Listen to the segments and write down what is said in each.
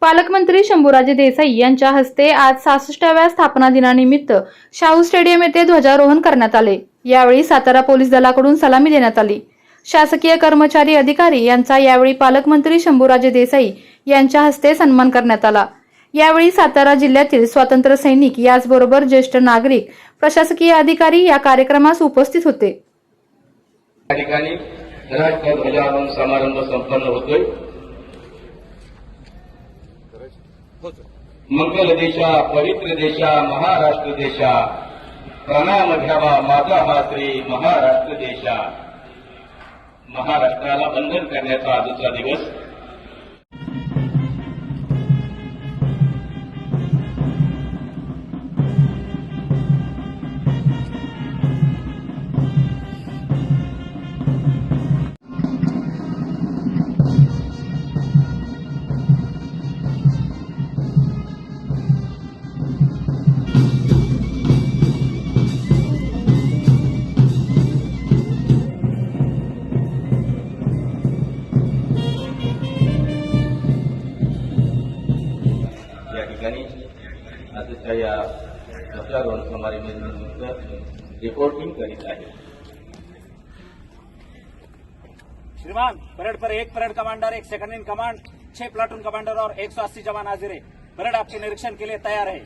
पालकमंत्री शंभूराजे देसाई यांच्या हस्ते आज सहासष्टाव्या स्थापना दिनानिमित्त शाहू स्टेडियम येथे ध्वजारोहण करण्यात आले. यावेळी सातारा पोलीस दलाकडून सलामी देण्यात आली. शासकीय कर्मचारी अधिकारी यांचा यावेळी पालकमंत्री शंभूराजे देसाई यांच्या हस्ते सन्मान करण्यात आला. यावेळी सातारा जिल्ह्यातील स्वातंत्र्य सैनिक याचबरोबर ज्येष्ठ नागरिक प्रशासकीय अधिकारी या कार्यक्रमास उपस्थित होते. समारंभ संपन्न होतोय. मंगल देशा पवित्र देशा महाराष्ट्र देशा प्रणाम घ्यावा माझा हा श्री महाराष्ट्र देशा महाराष्ट्राला बंधन करण्याचा आजचा दिवस आजच्या या ध्वजारोहण समारंभानिमित्त रिपोर्टिंग करीत आहे. श्रीमान परेड पर एक परेड कमांडर एक सेकंड इन कमांड छह प्लाटून कमांडर और 180 जवान हाजिर है। परेड आपके निरीक्षण के लिए तैयार है।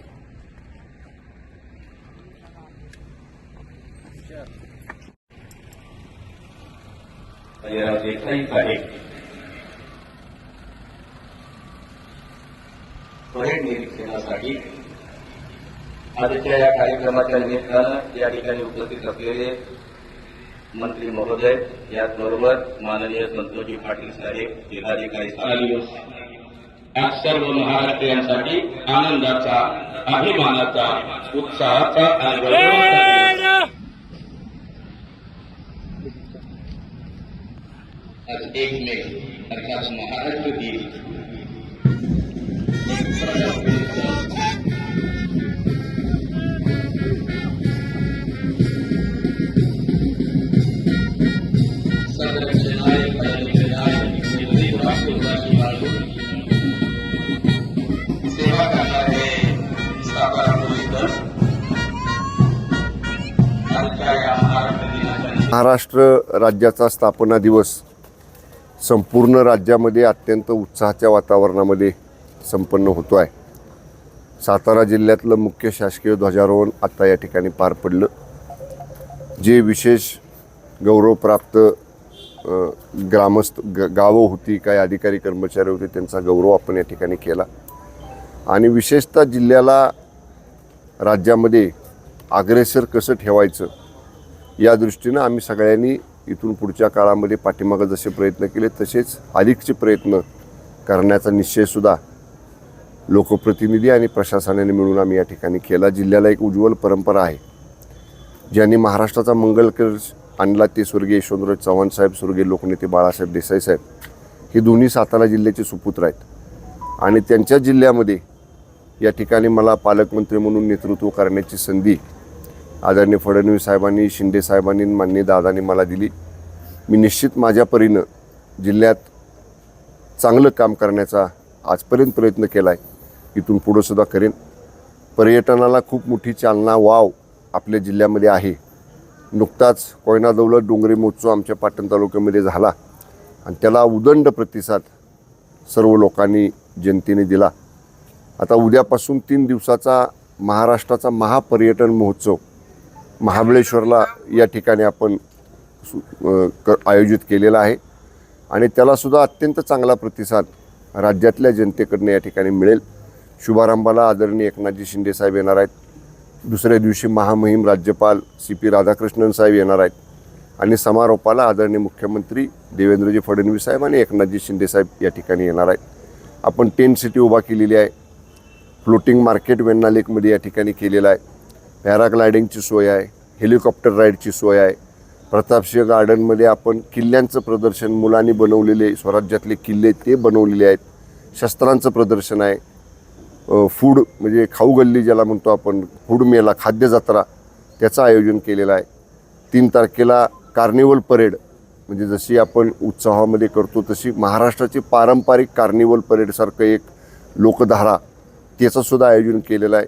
परेड निरीक्षणासाठी आजच्या या कार्यक्रमाच्या निमित्तानं या ठिकाणी उपस्थित असलेले मंत्री महोदय याचबरोबर माननीय संतोषजी पाटील साहेब जिल्हाधिकारी साहेब या सर्व महाराष्ट्रीयांसाठी आनंदाचा अभिमानाचा उत्साहाचा आणि आज एक मे अर्थात महाराष्ट्र दिन. महाराष्ट्र राज्याचा स्थापना दिवस संपूर्ण राज्यामध्ये अत्यंत उत्साहाच्या वातावरणामध्ये संपन्न होतो आहे सातारा जिल्ह्यातलं मुख्य शासकीय ध्वजारोहण आत्ता या ठिकाणी पार पडलं. जे विशेष गौरवप्राप्त ग्रामस्थ ग गावं होती काही अधिकारी कर्मचारी होते त्यांचा गौरव आपण या ठिकाणी केला. आणि विशेषतः जिल्ह्याला राज्यामध्ये अग्रेसर कसं ठेवायचं या दृष्टीनं आम्ही सगळ्यांनी इथून पुढच्या काळामध्ये पाठीमागं जसे प्रयत्न केले तसेच अधिकचे प्रयत्न करण्याचा निश्चयसुद्धा लोकप्रतिनिधी आणि प्रशासनाने मिळून आम्ही या ठिकाणी केला. जिल्ह्याला एक उज्ज्वल परंपरा आहे ज्यांनी महाराष्ट्राचा मंगलकर आणला ते स्वर्गीय यशवंतराव चव्हाण साहेब स्वर्गीय लोकनेते बाळासाहेब देसाई साहेब हे दोन्ही सातारा जिल्ह्याचे सुपुत्र आहेत. आणि त्यांच्या जिल्ह्यामध्ये या ठिकाणी मला पालकमंत्री म्हणून नेतृत्व करण्याची संधी आदरणीय फडणवीस साहेबांनी शिंदे साहेबांनी माननीय दादांनी मला दिली. मी निश्चित माझ्या परीनं जिल्ह्यात चांगलं काम करण्याचा आजपर्यंत प्रयत्न केला आहे इथून पुढंसुद्धा करेन. पर्यटनाला खूप मोठी चालना वाव आपल्या जिल्ह्यामध्ये आहे. नुकताच कोयना दौलत डोंगरी महोत्सव आमच्या पाटण तालुक्यामध्ये झाला. आणि त्याला उदंड प्रतिसाद सर्व लोकांनी जनतेने दिला. आता उद्यापासून तीन दिवसाचा महाराष्ट्राचा महापर्यटन महोत्सव महाबळेश्वरला या ठिकाणी आपण सु- क आयोजित केलेला आहे. आणि त्यालासुद्धा अत्यंत चांगला प्रतिसाद राज्यातल्या जनतेकडनं या ठिकाणी मिळेल. शुभारंभाला आदरणीय एकनाथजी शिंदे साहेब येणार आहेत. दुसऱ्या दिवशी महामहिम राज्यपाल सी पी राधाकृष्णन साहेब येणार आहेत. आणि समारोपाला आदरणीय मुख्यमंत्री देवेंद्रजी फडणवीस साहेब आणि एकनाथजी शिंदे साहेब या ठिकाणी येणार आहेत. आपण टेंट सिटी उभा केलेली आहे. फ्लोटिंग मार्केट वेण्णा लेकमध्ये या ठिकाणी केलेलं आहे. पॅराग्लायडिंगची सोय आहे हेलिकॉप्टर राईडची सोय आहे. प्रतापसिंह गार्डनमध्ये आपण किल्ल्यांचं प्रदर्शन मुलांनी बनवलेले स्वराज्यातले किल्ले ते बनवलेले आहेत. शस्त्रांचं प्रदर्शन आहे. फूड म्हणजे खाऊ गल्ली ज्याला म्हणतो आपण फूड मेला खाद्य जत्रा त्याचं आयोजन केलेलं आहे. तीन तारखेला कार्निवल परेड म्हणजे जशी आपण उत्सवामध्ये करतो तशी महाराष्ट्राची पारंपरिक कार्निवल परेडसारखं एक लोकधारा त्याचंसुद्धा आयोजन केलेलं आहे.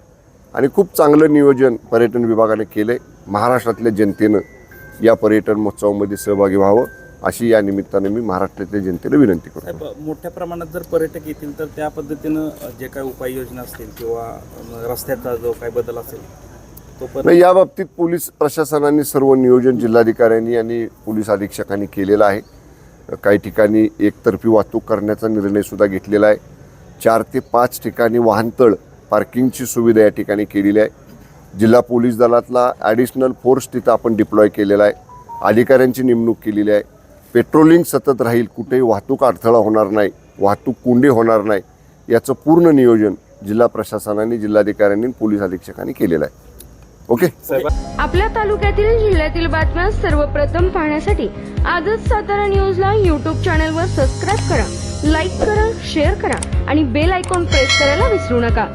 आणि खूप चांगलं नियोजन पर्यटन विभागाने केलं आहे महाराष्ट्रातल्या जनतेनं या पर्यटन महोत्सवामध्ये सहभागी व्हावं अशी या निमित्तानं मी महाराष्ट्रातल्या जनतेला विनंती करतो. मोठ्या प्रमाणात जर पर्यटक येतील तर त्या पद्धतीनं जे काही उपाययोजना असतील किंवा रस्त्याचा जो काही बदल असेल तो या बाबतीत पोलीस प्रशासनाने सर्व नियोजन जिल्हाधिकाऱ्यांनी आणि पोलीस अधीक्षकांनी केलेलं आहे. काही ठिकाणी एकतर्फी वाहतूक करण्याचा निर्णय सुद्धा घेतलेला आहे. चार ते पाच ठिकाणी वाहनतळ पार्किंगची सुविधा या ठिकाणी केलेली आहे. जिल्हा पोलीस दलातला ॲडिशनल फोर्स तिथं आपण डिप्लॉय केलेला आहे. अधिकाऱ्यांची नेमणूक केलेली आहे. पेट्रोलिंग सतत राहील कुठेही वाहतूक अडथळा होणार नाही वाहतूक कोंडी होणार नाही याचं पूर्ण नियोजन जिल्हा प्रशासनाने जिल्हाधिकाऱ्यांनी पोलीस अधीक्षकांनी केलेलं आहे. ओके आपल्या तालुक्यातील जिल्ह्यातील बातम्या सर्वप्रथम पाहण्यासाठी आजच सातारा न्यूजला यूट्यूब चॅनलवर सबस्क्राईब करा लाईक करा शेअर करा आणि बेल आयकॉन प्रेस करायला विसरू नका.